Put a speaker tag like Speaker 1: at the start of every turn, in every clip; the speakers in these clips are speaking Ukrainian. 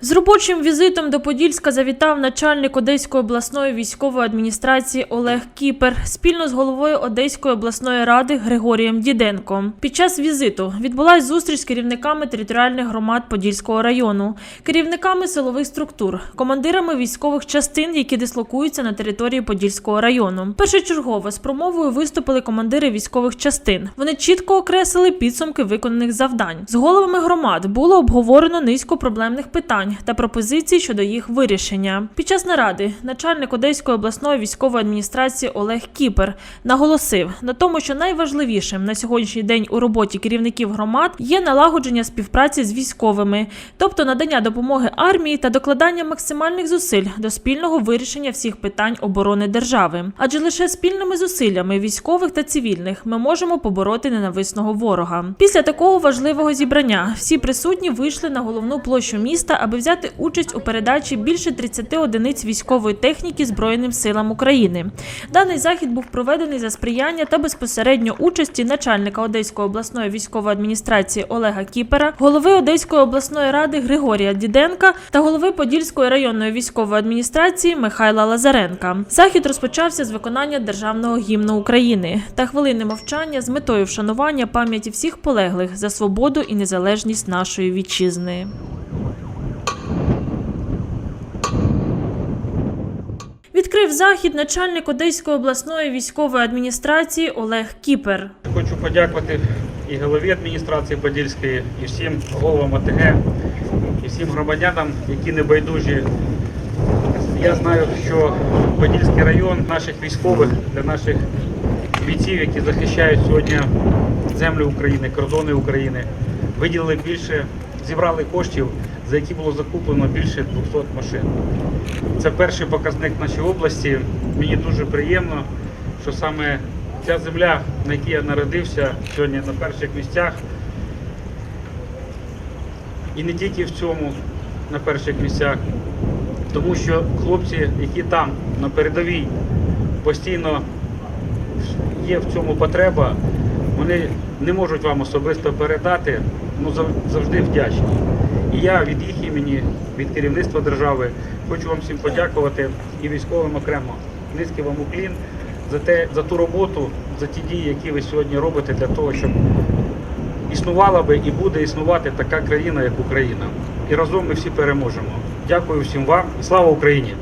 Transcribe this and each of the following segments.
Speaker 1: З робочим візитом до Подільська завітав начальник Одеської обласної військової адміністрації Олег Кіпер спільно з головою Одеської обласної ради Григорієм Діденко. Під час візиту відбулась зустріч з керівниками територіальних громад Подільського району, керівниками силових структур, командирами військових частин, які дислокуються на території Подільського району. Першочергово з промовою виступили командири військових частин. Вони чітко окреслили підсумки виконаних завдань. З головами громад було обговорено низку проблемних питань та пропозицій щодо їх вирішення. Під час наради начальник Одеської обласної військової адміністрації Олег Кіпер наголосив на тому, що найважливішим на сьогоднішній день у роботі керівників громад є налагодження співпраці з військовими, тобто надання допомоги армії та докладання максимальних зусиль до спільного вирішення всіх питань оборони держави. Адже лише спільними зусиллями військових та цивільних ми можемо побороти ненависного ворога. Після такого важливого зібрання всі присутні вийшли на головну площу міста, аби взяти участь у передачі більше 30 одиниць військової техніки Збройним силам України. Даний захід був проведений за сприяння та безпосередньо участі начальника Одеської обласної військової адміністрації Олега Кіпера, голови Одеської обласної ради Григорія Діденка та голови Подільської районної військової адміністрації Михайла Лазаренка. Захід розпочався з виконання державного гімну України та хвилини мовчання з метою вшанування пам'яті всіх полеглих за свободу і незалежність нашої вітчизни. Відкрив захід начальник Одеської обласної військової адміністрації Олег Кіпер.
Speaker 2: Хочу подякувати і голові адміністрації Подільської, і всім головам ОТГ, і всім громадянам, які не байдужі. Я знаю, що Подільський район наших військових для наших бійців, які захищають сьогодні землю України, кордони України, виділили більше, зібрали коштів, за які було закуплено більше 200 машин. Це перший показник в нашій області. Мені дуже приємно, що саме ця земля, на якій я народився, сьогодні на перших місцях. І не тільки в цьому на перших місцях, тому що хлопці, які там на передовій постійно є в цьому потреба, вони не можуть вам особисто передати, ну завжди вдячні. І я від їх імені, від керівництва держави, хочу вам всім подякувати і військовим окремо. Низький вам уклін за те, за ту роботу, за ті дії, які ви сьогодні робите для того, щоб існувала би і буде існувати така країна, як Україна. І разом ми всі переможемо. Дякую всім вам і слава Україні!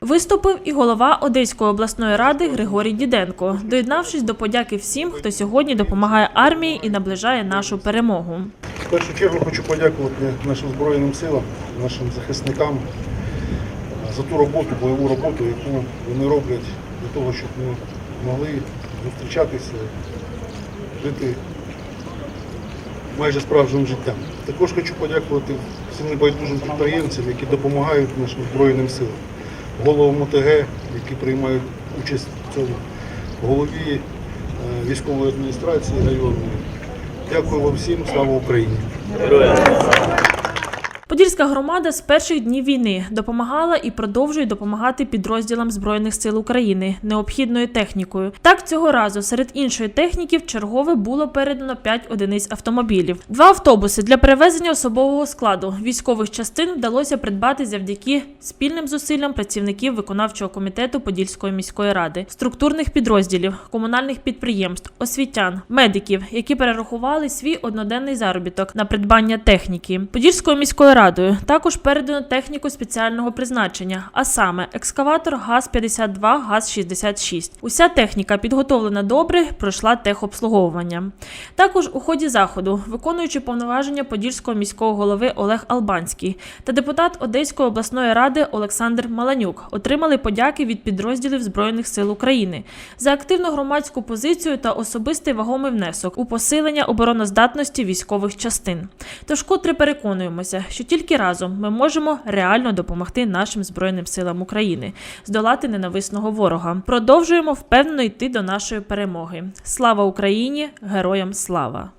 Speaker 1: Виступив і голова Одеської обласної ради Григорій Діденко, доєднавшись до подяки всім, хто сьогодні допомагає армії і наближає нашу перемогу.
Speaker 3: В першу чергу хочу подякувати нашим Збройним силам, нашим захисникам за ту роботу, бойову роботу, яку вони роблять для того, щоб ми могли зустрічатися, жити майже справжнім життям. Також хочу подякувати всім небайдужим підприємцям, які допомагають нашим Збройним силам, головам ОТГ, які приймають участь в цьому, голові е, військової адміністрації районної. Дякую вам всім, слава Україні!
Speaker 1: Подільська громада з перших днів війни допомагала і продовжує допомагати підрозділам збройних сил України необхідною технікою. Так цього разу серед іншої техніки в чергове було передано 5 одиниць автомобілів. Два автобуси для перевезення особового складу військових частин вдалося придбати завдяки спільним зусиллям працівників виконавчого комітету Подільської міської ради, структурних підрозділів, комунальних підприємств, освітян, медиків, які перерахували свій одноденний заробіток на придбання техніки. Подільською міською радою також передано техніку спеціального призначення, а саме екскаватор ГАЗ-52, ГАЗ-66. Уся техніка підготовлена добре, пройшла техобслуговування. Також у ході заходу, виконуючи повноваження Подільського міського голови Олег Албанський та депутат Одеської обласної ради Олександр Маланюк отримали подяки від підрозділів Збройних сил України за активну громадську позицію та особистий вагомий внесок у посилення обороноздатності військових частин. Тож, котре переконуємося, що тільки разом ми можемо реально допомогти нашим збройним силам України здолати ненависного ворога. Продовжуємо впевнено йти до нашої перемоги. Слава Україні! Героям слава!